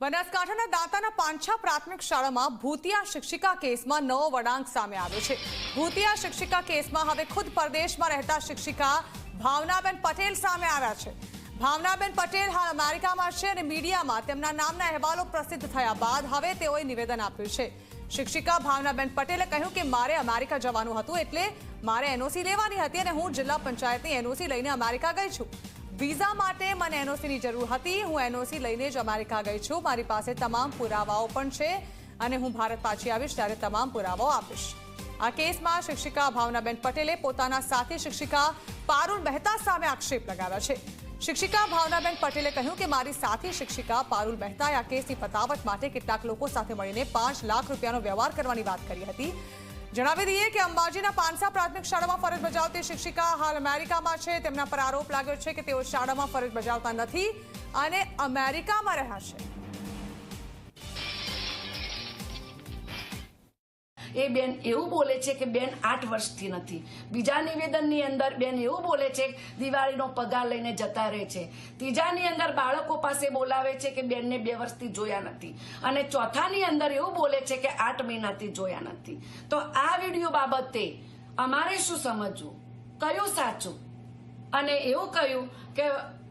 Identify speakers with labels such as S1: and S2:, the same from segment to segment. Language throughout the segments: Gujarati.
S1: બનાસકાંઠાના દાંતાના પાંછા પ્રાથમિક શાળામાં ભૂતિયા શિક્ષિકા કેસમાં નવો વળાંક સામે આવ્યો છે. ભૂતિયા શિક્ષિકા કેસમાં હવે ખુદ પરદેશમાં રહેતા શિક્ષિકા ભાવનાબેન પટેલ સામે આવ્યા છે. ભાવનાબેન પટેલ હાલ અમેરિકામાં છે અને મીડિયામાં તેમના નામના અહેવાલો પ્રસિદ્ધ થયા બાદ હવે તેઓએ નિવેદન આપ્યું છે. શિક્ષિકા ભાવનાબેન પટેલે કહ્યું કે મારે અમેરિકા જવાનું હતું એટલે મારે એનઓસી લેવાની હતી અને હું જિલ્લા પંચાયતની એનઓસી લઈને અમેરિકા ગઈ છું. વિઝા માટે મને એનઓસીની જરૂર હતી. હું એનઓસી લઈને જ અમેરિકા ગઈ છું. મારી પાસે તમામ પુરાવાઓ પણ છે અને હું ભારત પાછી આવીશ ત્યારે તમામ પુરાવાઓ આપીશ. આ કેસમાં શિક્ષિકા ભાવનાબેન પટેલે પોતાના સાથી શિક્ષિકા પારુલ મહેતા સામે આક્ષેપ લગાવ્યા છે. શિક્ષિકા ભાવનાબેન પટેલે કહ્યું કે મારી સાથી શિક્ષિકા પારુલ મહેતાએ આ કેસની પતાવટ માટે કેટલાક લોકો સાથે મળીને પાંચ લાખ રૂપિયાનો વ્યવહાર કરવાની વાત કરી હતી. જણાવી દઈએ કે અંબાજીના પાનસા પ્રાથમિક શાળામાં ફરજ બજાવતી શિક્ષિકા હાલ અમેરિકામાં છે. તેમના પર આરોપ લાગ્યો છે કે તેઓ શાળામાં ફરજ બજાવતા નથી અને અમેરિકામાં રહ્યા છે.
S2: એ બેન એવું બોલે છે કે બેન આઠ વર્ષથી નથી. બીજા નિવેદનની અંદર બેન એવું બોલે છે દિવાળીનો પગાર લઈને જતા રહે છે. ત્રીજાની અંદર બાળકો પાસે બોલાવે છે કે બેનને બે વર્ષથી જોયા નથી. અને ચોથાની અંદર એવું બોલે છે કે આઠ મહિનાથી જોયા નથી. તો આ વીડિયો બાબતે અમારે શું સમજવું? કયું સાચું? અને એવું કહ્યું કે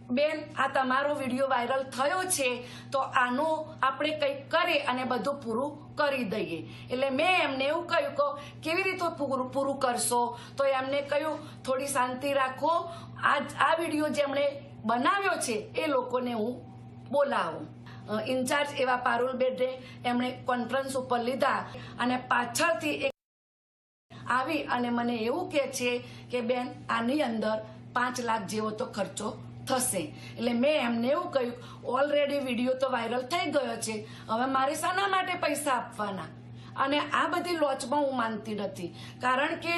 S2: બેન, આ તમારો વીડિયો વાયરલ થયો છે, તો આનું આપણે કંઈક કરી અને બધું પૂરું કરી દઈએ. એટલે મેં એમને એવું કહ્યું કે કેવી રીતે પૂરું પૂરું કરશો? તો એમને કહ્યું, થોડી શાંતિ રાખો. આ આ વીડિયો જેમણે બનાવ્યો છે, એ લોકોને હું બોલાવું. ઇન્ચાર્જ એવા પારુલ બેડે એમણે કોન્ફરન્સ ઉપર લીધા અને પાછળથી એક આવી અને મને એવું કહે છે કે, બેન, આની અંદર પાંચ લાખ જેવો તો ખર્ચો થશે. એટલે મેં એમને એવું કહ્યું ઓલરેડી વીડિયો તો વાયરલ થઈ ગયો છે. હવે મારે શાના માટે પૈસા આપવાના? અને આ બધી લોચમાં હું માનતી નથી. કારણ કે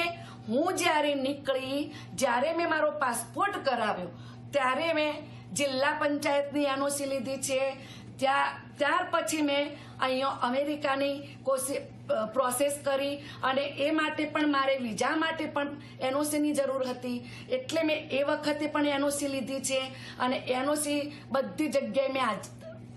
S2: હું જ્યારે નીકળી, જ્યારે મેં મારો પાસપોર્ટ કરાવ્યો, ત્યારે મેં જિલ્લા પંચાયતની એનઓસી લીધી છે ત્યાં ત્યાર પછી મેં અહીંયા અમેરિકાની કોશિશ પ્રોસેસ કરી અને એ માટે પણ મારે વિઝા માટે પણ એનઓસીની જરૂર હતી. એટલે મેં એ વખતે પણ એનઓસી લીધી છે અને એનઓસી બધી જગ્યાએ મેં આજ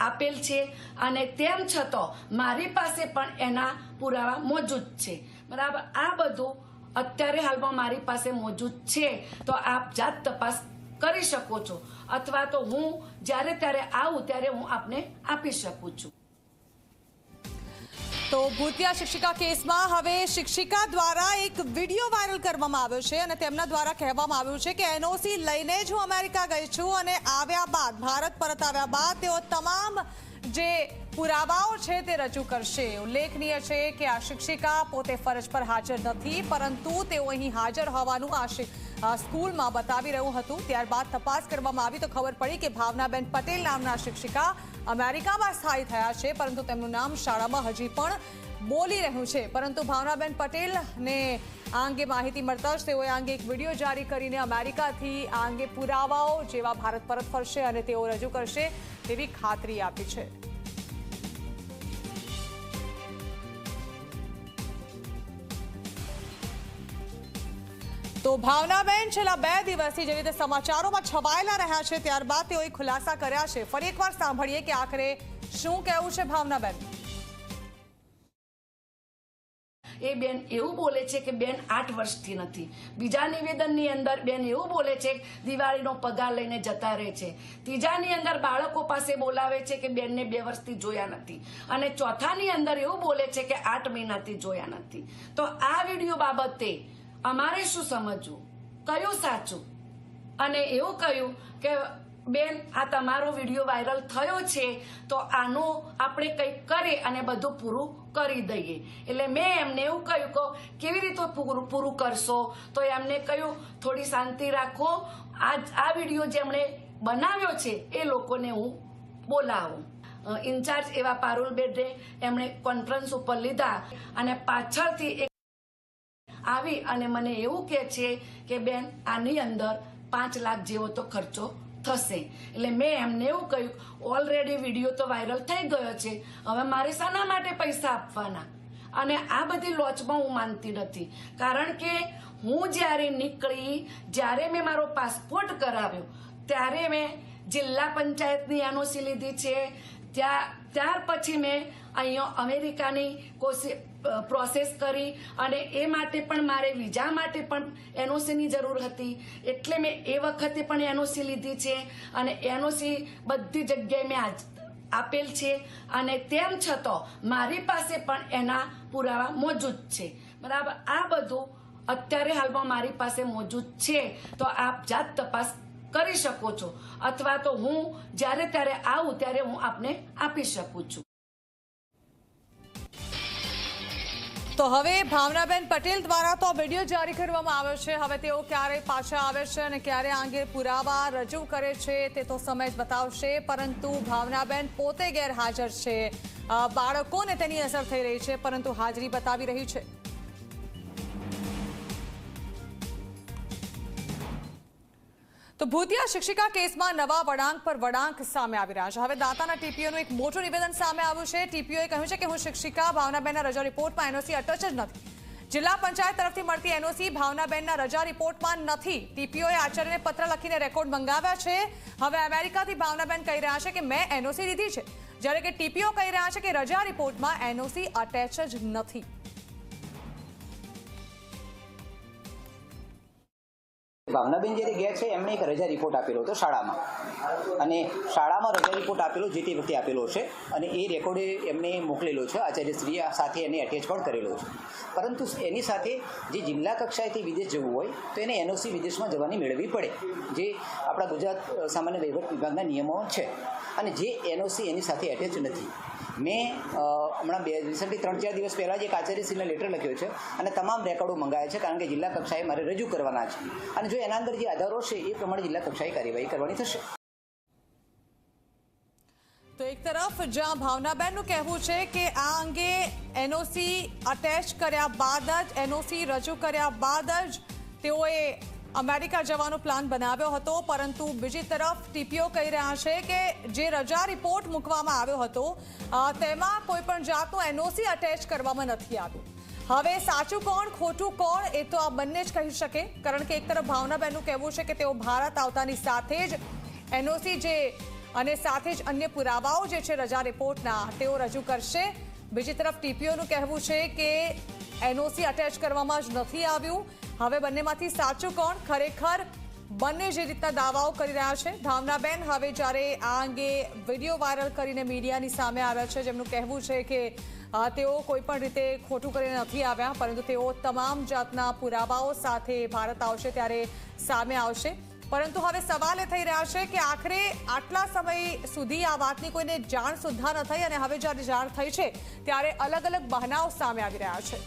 S2: આપેલ છે અને તેમ છતાં મારી પાસે પણ એના પુરાવા મોજૂદ છે. બરાબર? આ બધું અત્યારે હાલમાં મારી પાસે મોજૂદ છે. તો આપ જાત તપાસ કરી શકો છો. અથવા તો હું જ્યારે ત્યારે આવું ત્યારે હું આપને આપી શકું છું.
S1: તો ભૂતિયા શિક્ષિકા કેસમાં હવે શિક્ષિકા દ્વારા એક વીડિયો વાયરલ કરવામાં આવ્યો છે અને તેમના દ્વારા કહેવામાં આવ્યું છે કે એનઓસી લઈને જ હું અમેરિકા ગઈ છું અને આવ્યા બાદ, ભારત પરત આવ્યા બાદ તેઓ તમામ જે પુરાવાઓ છે તે રજૂ કરશે. ઉલ્લેખનીય છે કે આ શિક્ષિકા પોતે ફરજ પર હાજર નથી, પરંતુ તેઓ અહીં હાજર હોવાનું આ સ્કૂલમાં બતાવી રહ્યું હતું. ત્યારબાદ તપાસ કરવામાં આવી તો ખબર પડી કે ભાવનાબેન પટેલ નામના શિક્ષિકા અમેરિકામાં સ્થાયી થયા છે, પરંતુ તેમનું નામ શાળામાં હજી પણ બોલી રહ્યું છે. પરંતુ ભાવનાબેન પટેલને આ અંગે માહિતી મળતા જ તેઓએ આ અંગે એક વીડિયો જારી કરીને અમેરિકાથી આ અંગે પુરાવાઓ જેવા ભારત પરત ફરશે અને તેઓ રજૂ કરશે તેવી ખાતરી આપી છે. તો ભાવનાબેન છેલ્લા બે દિવસથી જે રીતે સમાચારોમાં છવાયેલા રહ્યા છે, ત્યારબાદ તેઓએ ખુલાસા કર્યા છે. ફરી એકવાર સાંભળીએ કે આખરે શું કહેવું છે ભાવનાબેન?
S2: એ બેન એવું બોલે છે કે બેન આઠ વર્ષથી નથી. બીજા નિવેદનની અંદર બેન એવું બોલે છે દિવાળીનો પગાર લઈને જતા રહે છે. ત્રીજાની અંદર બાળકો પાસે બોલાવે છે કે બેનને બે વર્ષથી જોયા નથી. અને ચોથાની અંદર એવું બોલે છે કે આઠ મહિનાથી જોયા નથી. તો આ વીડિયો બાબતે અમારે શું સમજવું? કયું સાચું? અને એવું કહ્યું કે, બેન, આ તમારો વીડિયો વાયરલ થયો છે, તો આનું આપણે કંઈક કરી અને બધું પૂરું કરી દઈએ. એટલે મેં એમને એવું કહ્યું કે, કેવી રીતે પૂરું પૂરું કરશો? તો એમને કહ્યું, થોડી શાંતિ રાખો. આ આ વીડિયો જેમણે બનાવ્યો છે, એ લોકોને હું બોલાવું. ઇન્ચાર્જ એવા પારુલ બેડે એમણે કોન્ફરન્સ ઉપર લીધા અને પાછળથી એક આવી અને મને એવું કહે છે કે, બેન, આની અંદર પાંચ લાખ જેવો તો ખર્ચો થશે. એટલે મેં એમને એવું કહ્યું ઓલરેડી વીડિયો તો વાયરલ થઈ ગયો છે. હવે મારે શાના માટે પૈસા આપવાના? અને આ બધી લોચમાં હું માનતી નથી. કારણ કે હું જ્યારે નીકળી, જ્યારે મેં મારો પાસપોર્ટ કરાવ્યો, ત્યારે મેં જિલ્લા પંચાયતની એનઓસી લીધી છે. ત્યાં, ત્યાર પછી મેં અહીંયા અમેરિકાની પ્રોસેસ કરી અને એ માટે પણ મારે વિઝા માટે પણ એનઓસીની જરૂર હતી. એટલે મેં એ વખતે પણ એનઓસી લીધી છે અને એનઓસી બધી જગ્યાએ મેં આજ આપેલ છે અને તેમ છતાં મારી પાસે પણ એના પુરાવા મોજૂદ છે. બરાબર? આ બધું અત્યારે હાલમાં મારી પાસે મોજૂદ છે. તો આપ જાત તપાસ કરી શકો છો. અથવા તો હું જ્યારે ત્યારે આવું ત્યારે હું આપને આપી શકું છું.
S1: તો હવે ભાવનાબેન પટેલ દ્વારા તો વીડિયો જારી કરવામાં આવ્યો છે. હવે તેઓ ક્યારે પાછા આવે છે અને ક્યારે આ અંગે પુરાવા રજૂ કરે છે તે તો સમય જ બતાવશે, પરંતુ ભાવનાબેન પોતે ગેરહાજર છે. બાળકોને તેની અસર થઈ રહી છે, પરંતુ હાજરી બતાવી રહી છે. તો ભૂતિયા શિક્ષિકા કેસમાં નવા વળાંક પર વળાંક સામે આવી રહ્યા છે. હવે દાતાના ટીપીઓનું એક મોટું નિવેદન સામે આવ્યું છે. ટીપીઓએ કહ્યું છે કે હું શિક્ષિકા, ભાવનાબેનના રજા રિપોર્ટમાં એનઓસી અટચ જ નથી. જિલ્લા પંચાયત તરફથી મળતી એનઓસી, ભાવનાબેનના રજા રિપોર્ટમાં નથી. ટીપીઓએ આચાર્યને પત્ર લખીને રેકોર્ડ મંગાવ્યા છે. હવે અમેરિકાથી ભાવનાબેન કહી રહ્યા છે કે મેં એનઓસી લીધી છે. જ્યારે કે ટીપીઓ કહી રહ્યા છે કે રજા રિપોર્ટમાં એનઓસી અટેચ જ નથી.
S3: ભાવનાબેન જ્યારે ગયા છે, એમણે એક રજા રિપોર્ટ આપેલો હતો શાળામાં. અને શાળામાં રજા રિપોર્ટ આપેલો જે તે વખતે આપેલો છે અને એ રેકોર્ડે એમને મોકલેલો છે. આચાર્યશ્રી સાથે એને એટેચ પણ કરેલો છે. પરંતુ એની સાથે જે જિલ્લા કક્ષાએથી વિદેશ જવું હોય, તો એને એનઓસી વિદેશમાં જવાની મેળવવી પડે, જે આપણા ગુજરાત સામાન્ય વહીવટ વિભાગના નિયમો છે. અને જે એનઓસી એની સાથે એટેચ નથી. મેં હમણાં બે રિસન્ટલી ત્રણ, ચાર દિવસ પહેલાં જ એક આચાર્યશ્રીને લેટર લખ્યો છે અને તમામ રેકોર્ડો મંગાવ્યા છે કારણ કે જિલ્લા કક્ષાએ મારે રજૂ કરવાના છે. અને જો એના અંદર જે આધારો છે એ પ્રમાણે જિલ્લા કક્ષાએ કાર્યવાહી કરવાની થશે.
S1: તો એક તરફ જ્યાં ભાવનાબેનનું કહેવું છે કે આ અંગે એનઓસી અટેચ કર્યા બાદ જ, એનઓસી રજૂ કર્યા બાદ જ તેઓએ અમેરિકા જવાનો પ્લાન બનાવ્યો હતો, પરંતુ બીજી તરફ ટીપીઓ કહી રહ્યા છે કે જે રજા રિપોર્ટ મૂકવામાં આવ્યો હતો તેમાં કોઈ પણ જાતનું એનઓસી અટેચ કરવામાં નથી આવ્યું. હવે સાચું કોણ, ખોટું કોણ, એ તો આ બંને જ કહી શકે, કારણ કે એક તરફ ભાવનાબેનનું કહેવું છે કે તેઓ ભારત આવતાની સાથે જ એનઓસી જે અને સાથે જ અન્ય પુરાવાઓ જે છે રજા રિપોર્ટના, તેઓ રજૂ કરશે. બીજી તરફ ટીપીઓનું કહેવું છે કે એનઓસી અટેચ કરવામાં જ નથી આવ્યું. હવે બંનેમાંથી સાચું કોણ ખરેખર બંને જે રીતના દાવાઓ કરી રહ્યા છે? ભાવનાબેન હવે જ્યારે આ અંગે વીડિયો વાયરલ કરીને મીડિયાની સામે આવ્યા છે, જેમનું કહેવું છે કે તેઓ કોઈ પણ રીતે ખોટું કરીને નથી આવ્યા, પરંતુ તેઓ તમામ જાતના પુરાવાઓ સાથે ભારત આવશે ત્યારે સામે આવશે. પરંતુ હવે સવાલ એ થઈ રહ્યા છે કે આખરે આટલા સમય સુધી આ વાતની કોઈને જાણ સુદ્ધા ન થઈ અને હવે જ્યારે જાણ થઈ છે, ત્યારે અલગ અલગ બહાનાઓ સામે આવી રહ્યા છે.